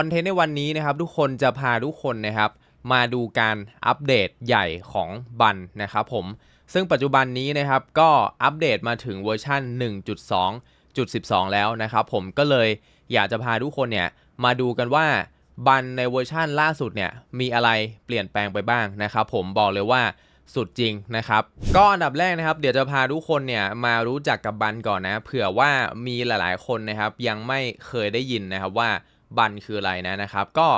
คอนเทนต์ในวันนี้นะครับ ทุกคนจะพาทุกคนนะครับ มาดูการอัปเดตใหญ่ของบันนะครับผมซึ่งปัจจุบันนี้นะครับก็อัปเดตมาถึงเวอร์ชัน1.2.12 แล้วนะครับผมก็เลยอยากจะพาทุกคนเนี่ยมาดูกันว่าบันในเวอร์ชันล่าสุดเนี่ยมีอะไรเปลี่ยนแปลงไปบ้างนะครับผมบอกเลยว่าสุดจริงนะครับ ก็อันดับแรกนะครับ เดี๋ยวจะพาทุกคนเนี่ยมารู้จักกับบันก่อนนะ เผื่อว่ามีหลายๆคนนะครับยังไม่เคยได้ยินนะครับว่า บันคืออะไรนะนะครับ ก็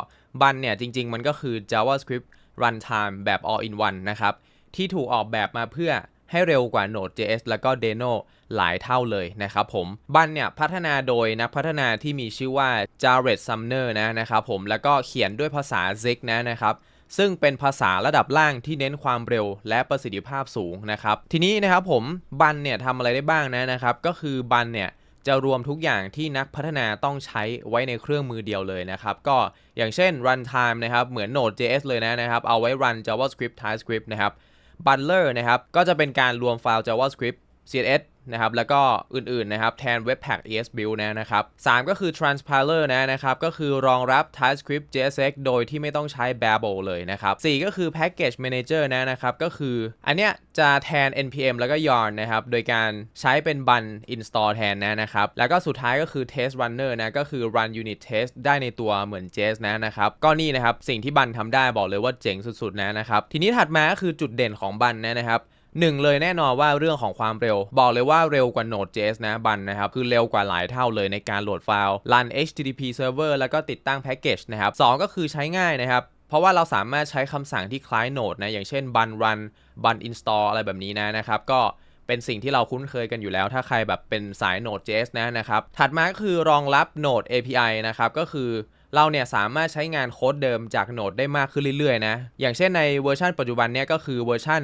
บันเนี่ยจริง ๆ มันก็คือ JavaScript Runtime แบบ all in one นะครับ ที่ถูกออกแบบมาเพื่อให้เร็วกว่า Node.js แล้วก็ Deno หลายเท่าเลยนะครับผม บันเนี่ยพัฒนาโดยนักพัฒนาที่มีชื่อว่า Jared Sumner นะนะครับผม แล้วก็เขียนด้วยภาษา Zig นะนะครับ ซึ่งเป็นภาษาระดับล่างที่เน้นความเร็วและประสิทธิภาพสูงนะครับ ทีนี้นะครับผม บันเนี่ยทำอะไรได้บ้างนะนะครับ ก็คือบันเนี่ย จะรวมทุกอย่างที่นักพัฒนาต้องใช้ไว้ในเครื่องมือเดียวเลยนะครับ ก็อย่างเช่น runtime นะครับ เหมือน Node.js เลยนะนะครับ เอาไว้ run JavaScript TypeScript นะครับ Bundler นะครับ ก็จะเป็นการรวมไฟล์ JavaScript CSS นะครับแล้วก็อื่นๆนะครับแทน Webpack ESBuild นะนะครับ3ก็คือ Transpiler นะนะครับก็คือรองรับ TypeScript JSX โดยที่ไม่ต้องใช้ Babel เลยนะครับ4ก็คือ Package Manager นะนะครับก็คืออันเนี้ยจะแทน npm แล้วก็ yarn นะครับโดยการใช้เป็น bun install แทนนะนะครับแล้วก็สุดท้ายก็คือ Test Runner นะก็คือ run unit test ได้ในตัวเหมือน JS นะนะครับก็นี่นะครับสิ่งที่บันทำได้บอกเลยว่าเจ๋งสุดๆนะนะครับทีนี้ถัดมาก็คือจุดเด่นของบันนะนะครับ หนึ่งเลยแน่นอนว่าเรื่องของความเร็ว บอกเลยว่าเร็วกว่า Node.js นะบันนะครับ คือเร็วกว่าหลายเท่าเลยในการโหลดไฟล์ run HTTP server แล้วก็ติดตั้งแพ็กเกจนะครับสองก็คือใช้ง่ายนะครับ เพราะว่าเราสามารถใช้คำสั่งที่คล้าย Node นะอย่างเช่น bun run bun install อะไรแบบนี้นะนะครับก็เป็นสิ่งที่เราคุ้นเคยกันอยู่แล้ว ถ้าใครแบบเป็นสาย Node.js นะนะครับถัดมาก็คือรองรับ Node API นะครับก็คือ เราเนี่ยสามารถใช้งานโค้ดเดิมจาก Node ได้มากขึ้นเรื่อยๆนะ อย่างเช่นในเวอร์ชันปัจจุบันเนี่ยก็คือเวอร์ชัน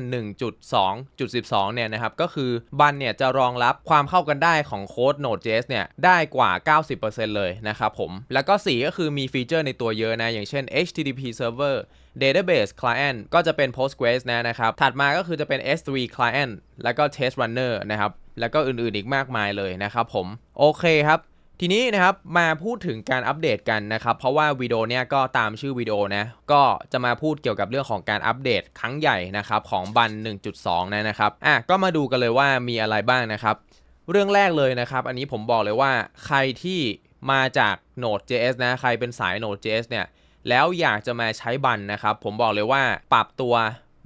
1.2.12 เนี่ยนะครับ ก็คือบันเนี่ยจะรองรับความเข้ากันได้ของโค้ด Node.js เนี่ยได้กว่า 90%เลยนะครับผม แล้วก็ 4 ก็คือมีฟีเจอร์ในตัวเยอะนะ อย่างเช่น HTTP server database client ก็จะเป็น Postgres นะนะครับ ถัดมาก็คือจะเป็น S3 client แล้วก็ test runner นะครับ แล้วก็อื่นๆอีกมากมายเลยนะครับผม โอเคครับ ทีนี้นะครับมาพูดถึงการอัปเดตกันนะครับเพราะว่าวิดีโอเนี้ยก็ตามชื่อวิดีโอนะก็จะมาพูดเกี่ยวกับเรื่องของการอัปเดตครั้งใหญ่นะครับของบัน 1.2 นะนะครับอะก็มาดูกันเลยว่ามีอะไรบ้างนะครับเรื่องแรกเลยนะครับ อันนี้ผมบอกเลยว่าใครที่มาจาก Node.js นะใครเป็นสาย Node.js เนี่ยแล้วอยากจะมาใช้บันนะครับผมบอกเลยว่าปรับตัว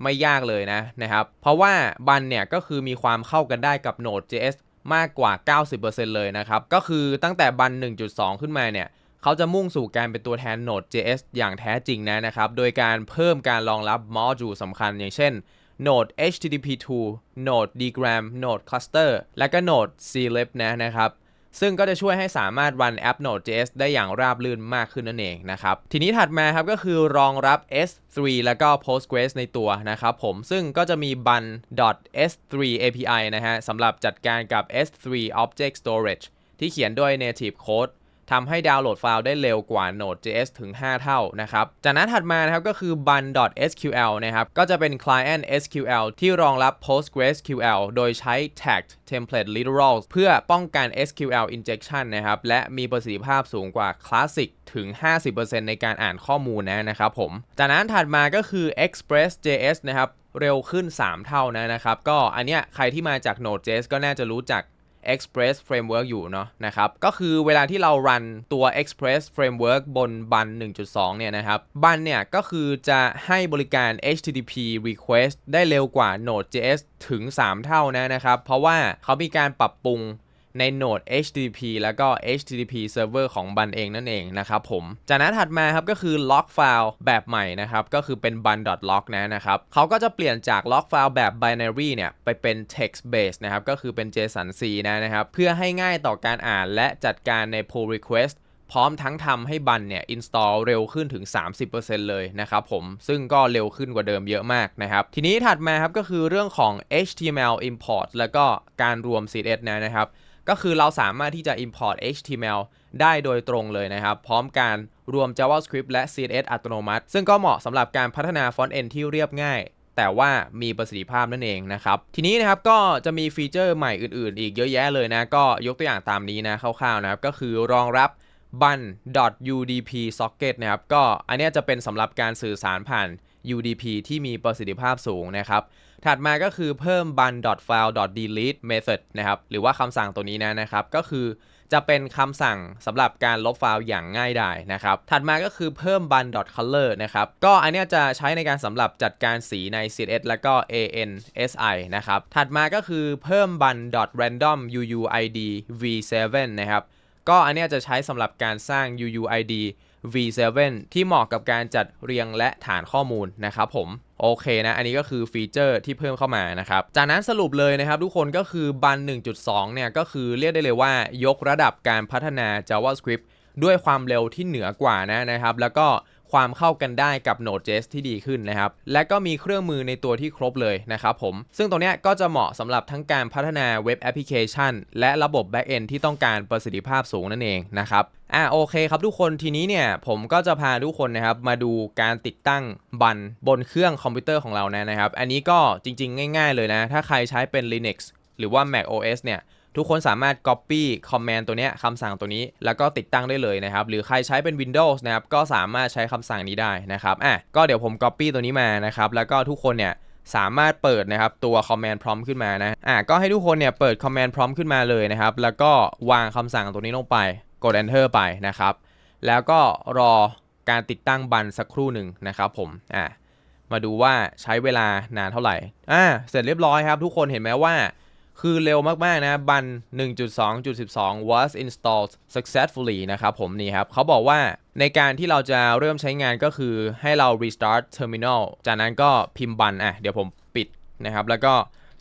ไม่ยากเลยนะนะครับเพราะว่าบันเนี่ยก็คือมีความเข้ากันได้กับ Node.js มากกว่า 90%เลยนะครับ ก็คือตั้งแต่บัน 1.2 ขึ้นมาเนี่ยเขาจะมุ่งสู่การเป็นตัวแทนโหนด JS อย่างแท้จริงนะนะครับ โดยการเพิ่มการรองรับมอดูลสำคัญอย่างเช่นโหนด HTTP2 Node Dgram โหนด Cluster และก็ Node CLib นะนะครับ ซึ่งก็จะช่วยให้สามารถรันแอป Node.js ได้อย่างราบรื่นมากขึ้นนั่นเองนะครับ ทีนี้ถัดมาครับก็คือรองรับ S3 แล้วก็ Postgres ในตัวนะครับผม ซึ่งก็จะมี bun .s3 API นะฮะสำหรับจัดการกับ S3 Object Storage ที่เขียนด้วย native code ทำให้ดาวน์โหลดไฟล์ได้เร็วกว่า Node.js ถึง 5 เท่านะครับ จากนั้นถัดมานะครับก็คือ bun.sql นะครับ ก็จะเป็น client SQL ที่รองรับ PostgreSQL โดยใช้ Tag template literals เพื่อป้องกัน SQL injection นะครับ และมีประสิทธิภาพสูงกว่า Classic ถึง 50%ในการอ่านข้อมูลนะนะครับผม จากนั้นถัดมาก็คือ Express.js นะครับ เร็วขึ้น 3 เท่านะนะครับ ก็อันเนี้ยใครที่มาจาก Node.js ก็น่าจะรู้จัก Express Framework อยู่เนาะนะครับ ก็คือเวลาที่เรารันตัว Express Framework บนบัน 1.2 เนี่ยนะครับ บันเนี่ยก็คือจะให้บริการ HTTP request ได้เร็วกว่า Node.js ถึง 3 เท่านะนะครับ เพราะว่าเขามีการปรับปรุง ใน Node HTTP แล้วก็ HTTP Server ของบันเองนั่นเองนะครับผม จากนั้นถัดมาครับก็คือ log file แบบใหม่นะครับ ก็คือเป็น bun.log นะนะครับเขาก็จะเปลี่ยนจาก log file แบบ binary เนี่ยไปเป็น text based นะครับ ก็คือเป็น JSON-C นะนะครับ เพื่อให้ง่ายต่อการอ่านและจัดการใน pull request พร้อมทั้งทำให้บันเนี่ย install เร็วขึ้นถึง 30%เลยนะครับผม ซึ่งก็เร็วขึ้นกว่าเดิมเยอะมากนะครับ ทีนี้ถัดมาครับก็คือเรื่องของ HTML import แล้วก็การรวม CSS นะนะครับ ก็คือเราสามารถที่จะ import HTML ได้โดยตรงเลยนะครับ พร้อมการรวม JavaScript และ CSS อัตโนมัติ ซึ่งก็เหมาะสำหรับการพัฒนาฟอนต์เอนที่เรียบง่าย แต่ว่ามีประสิทธิภาพนั่นเองนะครับ ทีนี้นะครับก็จะมีฟีเจอร์ใหม่อื่นๆ อีกเยอะแยะเลยนะ ก็ยกตัวอย่างตามนี้นะคร่าวๆนะครับก็คือรองรับ bun udp socket นะครับ ก็อันนี้จะเป็นสำหรับการสื่อสารผ่าน UDP ที่มีประสิทธิภาพสูงนะครับ ถัดมาก็คือเพิ่ม bun file delete method นะครับหรือว่าคำสั่งตัวนี้นะนะครับก็คือจะเป็นคำสั่งสำหรับการลบไฟล์อย่างง่ายดายนะครับ ถัดมาก็คือเพิ่ม bun color นะครับ ก็อันนี้จะใช้ในการสำหรับจัดการสีใน CSS และก็ ANSI นะครับ ถัดมาก็คือเพิ่ม bun random uuid v7 นะครับ ก็อันนี้จะใช้สำหรับการสร้าง uuid v7 ที่เหมาะกับการจัดเรียงและฐานข้อมูลนะครับผมโอเคนะ อันนี้ก็คือฟีเจอร์ที่เพิ่มเข้ามานะครับ จากนั้นสรุปเลยนะครับทุกคนก็คือบัน 1.2 เนี่ย ก็คือเรียกได้เลยว่ายกระดับการพัฒนา JavaScript ด้วยความเร็วที่เหนือกว่านะนะครับ แล้วก็ ความเข้ากันได้กับ Node.js ที่ดีขึ้นนะครับ และก็มีเครื่องมือในตัวที่ครบเลยนะครับผม ซึ่งตรงนี้ก็จะเหมาะสำหรับทั้งการพัฒนาเว็บแอปพลิเคชัน และระบบ Backend ที่ต้องการประสิทธิภาพสูงนั่นเองนะครับอ่าโอเคครับทุกคนทีนี้เนี่ยผมก็จะพาทุกคนนะครับมาดูการติดตั้งบันบนเครื่องคอมพิวเตอร์ของเรานะนะครับ อันนี้ก็จริงๆ ง่าย ๆ เลยนะ ถ้าใครใช้เป็น Linux หรือว่า Mac OS เนี่ย ทุกคนสามารถ Copy Command ตัวนี้คำสั่งตัวนี้แล้วก็ติดตั้งได้เลยนะครับ หรือใครใช้เป็น Windows นะครับ ก็สามารถใช้คำสั่งนี้ได้นะครับอะก็เดี๋ยวผม Copy ตัวนี้มานะครับ แล้วก็ทุกคนเนี่ยสามารถเปิดนะครับตัว Command Prompt ขึ้นมานะอะก็ให้ทุกคนเนี่ยเปิด Command Prompt ขึ้นมาเลยนะครับ แล้วก็วางคำสั่งตัวนี้ลงไปกด Enter ไปนะครับ แล้วก็รอการติดตั้งบันสักครู่หนึ่งนะครับผมอะมาดูว่าใช้เวลานานเท่าไหร่อ่าเสร็จเรียบร้อยครับ ทุกคนเห็นไหมว่า คือเร็วมาก ๆ นะบัน 1.2.12 was installed successfully นะครับผมนี่ครับเขาบอกว่าในการที่เราจะเริ่มใช้งานก็คือให้เรา restart terminal จากนั้นก็พิมพ์บันอะเดี๋ยวผมปิดนะครับ แล้วก็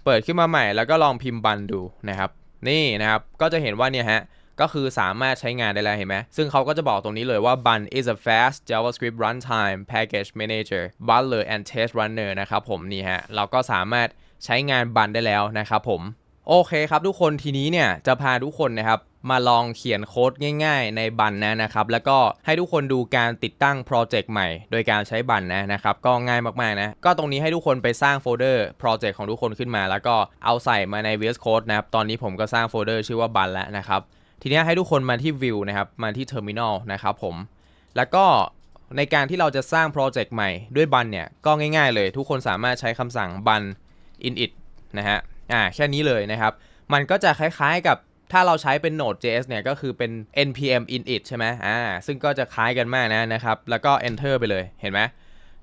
เปิดขึ้นมาใหม่ แล้วก็ลองพิมพ์บันดูนะครับ นี่นะครับ ก็จะเห็นว่าเนี่ยฮะก็คือสามารถใช้งานได้แล้วเห็นไหม ซึ่งเขาก็จะบอกตรงนี้เลยว่า Bun is a fast JavaScript runtime package manager butler and test runner นะครับผมนี่ฮะ เราก็สามารถใช้งานบันได้แล้วนะครับผม โอเคครับทุกคนทีนี้เนี่ยจะพาทุกคนนะครับมาลองเขียนโค้ดง่าย ๆ ในบันนะนะครับ แล้วก็ให้ทุกคนดูการติดตั้งโปรเจกต์ใหม่ โดยการใช้บันนะนะครับ ก็ง่ายมากๆนะ ก็ตรงนี้ให้ทุกคนไปสร้างโฟลเดอร์โปรเจกต์ของทุกคนขึ้นมา แล้วก็เอาใส่มาใน VS Code นะครับ ตอนนี้ผมก็สร้างโฟลเดอร์ชื่อว่าบันแล้วนะครับ ทีนี้ให้ทุกคนมาที่ View นะครับ มาที่ Terminal นะครับผม แล้วก็ในการที่เราจะสร้างโปรเจกต์ใหม่ด้วยบันเนี่ย ก็ง่าย ๆ เลย ทุกคนสามารถใช้คำสั่งบัน init นะฮะ อ่าแค่นี้เลยนะครับ มันก็จะคล้ายๆกับถ้าเราใช้เป็น Node.js เนี่ยก็คือเป็น npm init ใช่ไหมอ่าซึ่งก็จะคล้ายกันมากนะนะครับ แล้วก็ enter ไปเลยเห็นไหม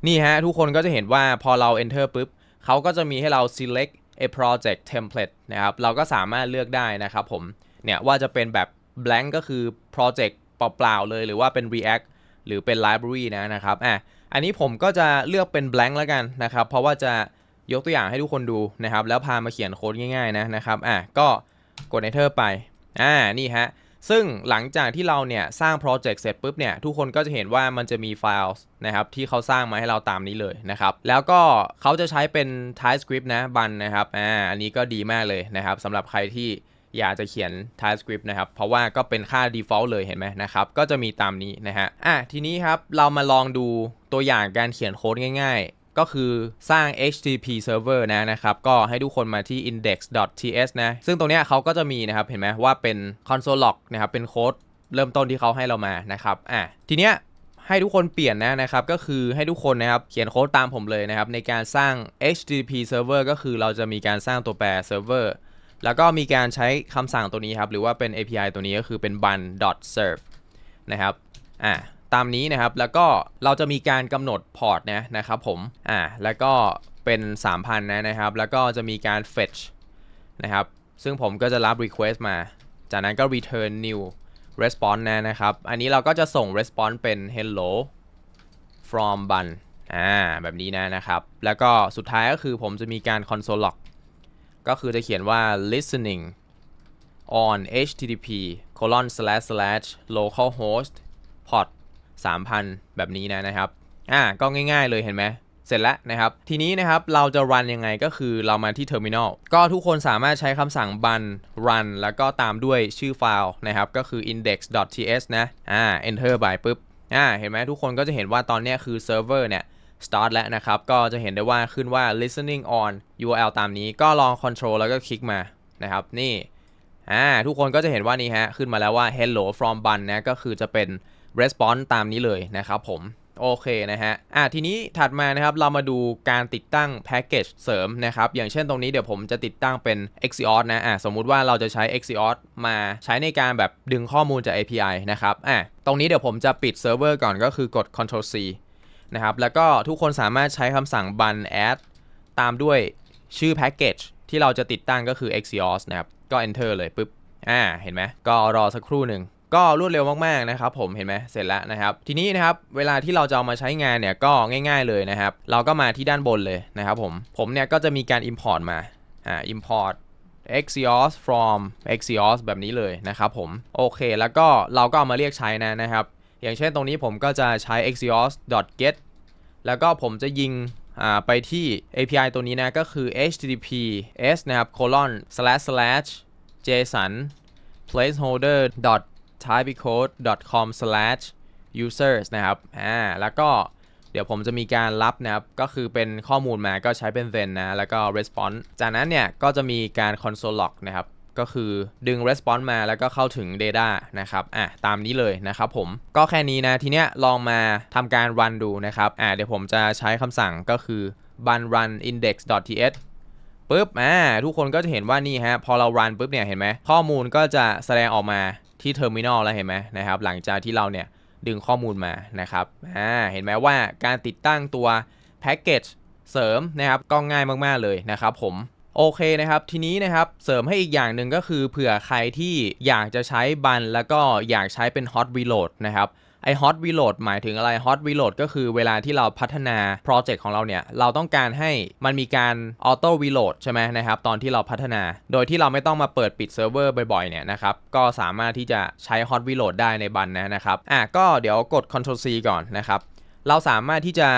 นี่ฮะ ทุกคนก็จะเห็นว่าพอเรา enter ปุ๊บเขาก็จะมีให้เรา select a project template นะครับ เราก็สามารถเลือกได้นะครับผม เนี่ยว่าจะเป็นแบบ blank ก็คือ project เปล่าๆเลย หรือว่าเป็น react หรือเป็น library นะนะครับ อะ อันนี้ผมก็จะเลือกเป็น blank แล้วกันนะครับ เพราะว่าจะ ยกตัวอย่างให้ทุกคนดูนะครับ แล้วพามาเขียนโค้ดง่ายๆนะนะครับอะก็กด enter ไปอ่านี่ฮะซึ่งหลังจากที่เราเนี่ยสร้างโปรเจกต์เสร็จปุ๊บเนี่ยทุกคนก็จะเห็นว่ามันจะมีไฟล์นะครับที่เขาสร้างมาให้เราตามนี้เลยนะครับแล้วก็เขาจะใช้เป็น TypeScript นะบันนะครับอ่าอันนี้ก็ดีมากเลยนะครับสำหรับใครที่อยากจะเขียน TypeScript นะครับ เพราะว่าก็เป็นค่า default เลยเห็นไหมนะครับ ก็จะมีตามนี้นะฮะ อะ ทีนี้ครับ เรามาลองดูตัวอย่างการเขียนโค้ดง่ายๆ ก็คือสร้าง HTTP server นะนะครับ ก็ให้ทุกคนมาที่ index.ts นะ ซึ่งตรงเนี้ยเขาก็จะมีนะครับ เห็นไหมว่าเป็น console log นะครับ เป็นโค้ดเริ่มต้นที่เขาให้เรามานะครับ อะ ทีเนี้ยให้ทุกคนเปลี่ยนนะนะครับ ก็คือให้ทุกคนนะครับ เขียนโค้ดตามผมเลยนะครับ ในการสร้าง HTTP server ก็คือเราจะมีการสร้างตัวแปร server แล้วก็มีการใช้คำสั่งตัวนี้ครับ หรือว่าเป็น API ตัวนี้ก็คือเป็น bun serve นะครับ อ่า ตามนี้นะครับ แล้วก็เราจะมีการกำหนดพอร์ตนะนะครับผมอ่าแล้วก็เป็น 3,000 นะนะครับ แล้วก็จะมีการ fetch นะครับ ซึ่งผมก็จะรับ request มา จากนั้นก็ return new response นะนะครับ อันนี้เราก็จะส่ง response เป็น hello from bun อ่าแบบนี้นะนะครับ แล้วก็สุดท้ายก็คือผมจะมีการ console log ก็คือจะเขียนว่า listening on http colon slash slash localhost port 3,000 แบบนี้นะนะครับ อ่าก็ง่ายๆเลยเห็นไหมเสร็จแล้วนะครับ ทีนี้นะครับเราจะ run ยังไงก็คือเรามาที่ terminal ก็ทุกคนสามารถใช้คำสั่ง bun run แล้วก็ตามด้วยชื่อไฟล์นะครับ ก็คือ index.ts นะอ่า enter ไปปุ๊บอ่าเห็นไหมทุกคนก็จะเห็นว่าตอนนี้คือ server เนี่ย start แล้วนะครับ ก็จะเห็นได้ว่าขึ้นว่า listening on URL ตามนี้ก็ลอง control แล้วก็คลิกมานะครับ นี่อ่าทุกคนก็จะเห็นว่านี่ฮะขึ้นมาแล้วว่า hello from bun นะก็คือจะเป็น response ตามนี้เลยนะครับผมโอเคนะฮะ อะทีนี้ถัดมานะครับ เรามาดูการติดตั้งแพ็กเกจเสริมนะครับ อย่างเช่นตรงนี้เดี๋ยวผมจะติดตั้งเป็น Axios นะ อะสมมุติว่าเราจะใช้ Axios มาใช้ในการแบบดึงข้อมูลจาก API นะครับ อะตรงนี้เดี๋ยวผมจะปิดเซิร์ฟเวอร์ก่อนก็คือกด Ctrl C นะครับ แล้วก็ทุกคนสามารถใช้คำสั่ง bun add ตามด้วยชื่อแพ็กเกจที่เราจะติดตั้งก็คือ Axios นะครับ ก็ enter เลยปุ๊บ อ่า เห็นไหมก็รอสักครู่หนึ่ง ก็รวดเร็วมากๆนะครับผมเห็นไหมเสร็จแล้วนะครับ ทีนี้นะครับเวลาที่เราจะเอามาใช้งานเนี่ยก็ง่าย ๆเลยนะครับ เราก็มาที่ด้านบนเลยนะครับผมผมเนี่ยก็จะมีการ import มาอ่า import Axios from Axios แบบนี้เลยนะครับผมโอเค แล้วก็เราก็เอามาเรียกใช้นะนะครับ อย่างเช่นตรงนี้ผมก็จะใช้ axios.get แล้วก็ผมจะยิงอ่าไปที่ API ตัวนี้นะก็คือ https นะครับ colon slash slash json placeholder typecode.com/users นะครับอ่าแล้วก็เดี๋ยวผมจะมีการรับนะครับ ก็คือเป็นข้อมูลมาก็ใช้เป็น then นะ แล้วก็ response จากนั้นเนี่ย ก็จะมีการ console log นะครับ ก็คือดึง response มาแล้วก็เข้าถึง data นะครับ อะ ตามนี้เลยนะครับผม ก็แค่นี้นะ ทีเนี้ยลองมาทำการ run ดูนะครับ อะ เดี๋ยวผมจะใช้คำสั่งก็คือ run run index.ts ปุ๊บ อ่า ทุกคนก็จะเห็นว่านี่ฮะ พอเรา run ปุ๊บเนี่ย เห็นไหม ข้อมูลก็จะแสดงออกมา ที่เทอร์มินอลแล้วเห็นไหมนะครับ หลังจากที่เราเนี่ยดึงข้อมูลมานะครับอ่าเห็นไหมว่าการติดตั้งตัวแพ็กเกจเสริมนะครับก็ง่ายมากๆเลยนะครับผมโอเคนะครับ ทีนี้นะครับเสริมให้อีกอย่างหนึ่งก็คือเผื่อใครที่อยากจะใช้บัน แล้วก็อยากใช้เป็น hot reload นะครับ ไอ hot reload หมายถึงอะไร hot reload ก็คือเวลาที่เราพัฒนาโปรเจกต์ของเราเนี่ย เราต้องการให้มันมีการ auto reload ใช่ไหมนะครับ ตอนที่เราพัฒนา โดยที่เราไม่ต้องมาเปิดปิดเซิร์ฟเวอร์บ่อยๆ เนี่ยนะครับ ก็สามารถที่จะใช้ hot reload ได้ในบันนะนะครับ อะ ก็เดี๋ยวกด Ctrl C ก่อนนะครับเราสามารถที่จะ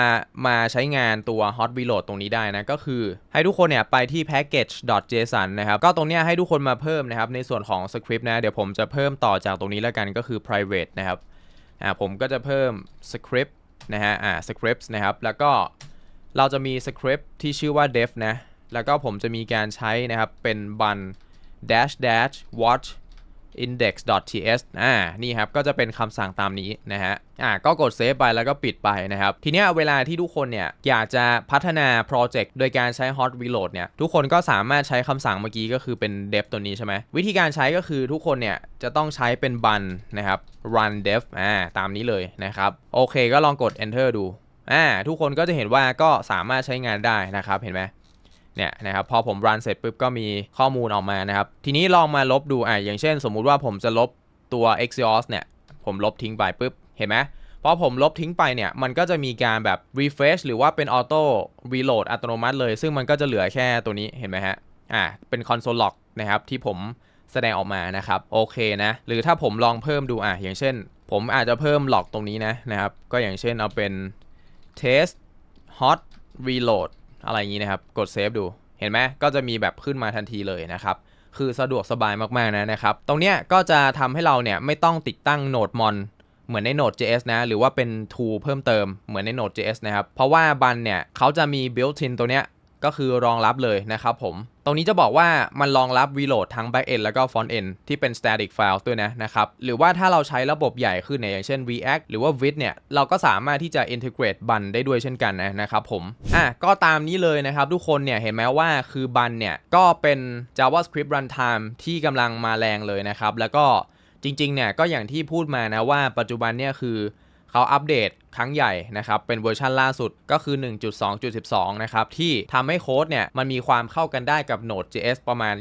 มาใช้งานตัว hot reload ตรงนี้ได้นะ ก็คือให้ทุกคนเนี่ยไปที่ package.json นะครับ ก็ตรงเนี้ยให้ทุกคนมาเพิ่มนะครับ ในส่วนของ script นะ เดี๋ยวผมจะเพิ่มต่อจากตรงนี้แล้วกันก็คือ private นะครับ อ่าผมก็จะเพิ่ม script นะฮะอ่า scripts นะครับ แล้วก็เราจะมี script ที่ชื่อว่า def นะ แล้วก็ผมจะมีการใช้นะครับเป็น bun dash dash watch index.ts อ่า นี่ครับ ก็จะเป็นคำสั่งตามนี้นะฮะ อ่า ก็กดเซฟไปแล้วก็ปิดไปนะครับ ทีนี้เวลาที่ทุกคนเนี่ย อยากจะพัฒนาโปรเจกต์โดยการใช้ hot reload เนี่ย ทุกคนก็สามารถใช้คำสั่งเมื่อกี้ก็คือเป็น def ตัวนี้ใช่ไหม วิธีการใช้ก็คือทุกคนเนี่ย จะต้องใช้เป็น bun นะครับ run def อ่า ตามนี้เลยนะครับ โอเค ก็ลองกด enter ดู อ่า ทุกคนก็จะเห็นว่าก็สามารถใช้งานได้นะครับ เห็นไหม เนี่ยนะครับพอผมรันเสร็จปุ๊บก็มีข้อมูลออกมานะครับทีนี้ลองมาลบดูอะอย่างเช่น สมมุติว่าผมจะลบตัว Axios เนี่ยผมลบทิ้งไปปุ๊บเห็นไหมพอผมลบทิ้งไปเนี่ยมันก็จะมีการแบบ refresh หรือว่าเป็น auto reload อัตโนมัติเลย ซึ่งมันก็จะเหลือแค่ตัวนี้เห็นไหมฮะอ่าเป็น console log นะครับที่ผมแสดงออกมานะครับโอเคนะหรือถ้าผมลองเพิ่มดูอะอย่างเช่น ผมอาจจะเพิ่ม log ตรงนี้นะนะครับก็อย่างเช่นเอาเป็น test hot reload อะไรอย่างนี้นะครับ กดเซฟดู เห็นไหมก็จะมีแบบขึ้นมาทันทีเลยนะครับ คือสะดวกสบายมากๆนะนะครับ ตรงเนี้ยก็จะทำให้เราเนี่ยไม่ต้องติดตั้งโนดมอนเหมือนใน Node.js นะ หรือว่าเป็น tool เพิ่มเติมเหมือนใน Node.js นะครับ เพราะว่าบันเนี่ยเขาจะมี built-in ตัวเนี้ยก็คือรองรับเลยนะครับผม ตรงนี้จะบอกว่ามันรองรับ reload ทั้ง backend แล้วก็ frontend ที่เป็น static file ด้วยนะนะครับหรือว่าถ้าเราใช้ระบบใหญ่ขึ้นเนี่ยอย่างเช่น React หรือว่า Vite เนี่ยเราก็สามารถที่จะ integrate บันได้ด้วยเช่นกันนะนะครับผมอะก็ตามนี้เลยนะครับทุกคนเนี่ยเห็นไหมว่าคือบันเนี่ยก็เป็น JavaScript runtime ที่กำลังมาแรงเลยนะครับแล้วก็จริงๆเนี่ยก็อย่างที่พูดมานะว่าปัจจุบันเนี่ยคือ เขาอัปเดตครั้งใหญ่นะครับ เป็นเวอร์ชันล่าสุดก็คือ 1.2.12 นะครับ ที่ทำให้โค้ดเนี่ย มันมีความเข้ากันได้กับ Node.js ประมาณ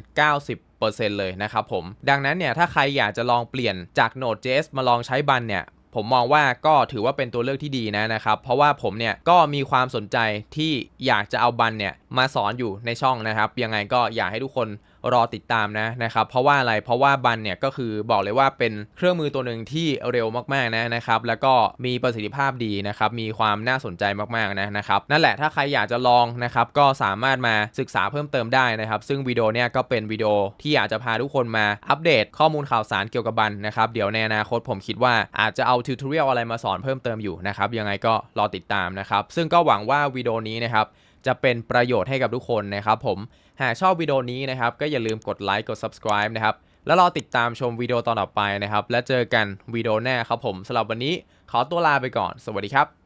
90%เลยนะครับผม ดังนั้นเนี่ย ถ้าใครอยากจะลองเปลี่ยนจาก Node.js มาลองใช้บันเนี่ย ผมมองว่าก็ถือว่าเป็นตัวเลือกที่ดีนะนะครับ เพราะว่าผมเนี่ย ก็มีความสนใจที่อยากจะเอาบันเนี่ย มาสอนอยู่ในช่องนะครับ ยังไงก็อยากให้ทุกคน รอติดตามนะนะครับเพราะว่าอะไรเพราะว่าบันเนี่ยก็คือบอกเลยว่าเป็นเครื่องมือตัวหนึ่งที่เร็วมากๆนะนะครับแล้วก็มีประสิทธิภาพดีนะครับมีความน่าสนใจมากๆนะนะครับนั่นแหละถ้าใครอยากจะลองนะครับก็สามารถมาศึกษาเพิ่มเติมได้นะครับ ซึ่งวิดีโอเนี่ยก็เป็นวิดีโอที่อยากจะพาทุกคนมาอัปเดตข้อมูลข่าวสารเกี่ยวกับบันนะครับเดี๋ยวในอนาคตผมคิดว่าอาจจะเอาทิวทอเรียลอะไรมาสอนเพิ่มเติมอยู่นะครับยังไงก็รอติดตามนะครับซึ่งก็หวังว่าวิดีโอนี้นะครับ จะเป็นประโยชน์ให้กับทุกคนนะครับผม หากชอบวิดีโอนี้นะครับ ก็อย่าลืมกดไลค์กด subscribe นะครับ แล้วรอติดตามชมวิดีโอตอนต่อไปนะครับ และเจอกันวิดีโอหน้าครับผมสำหรับวันนี้ขอตัวลาไปก่อน สวัสดีครับ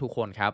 ทุกคนครับ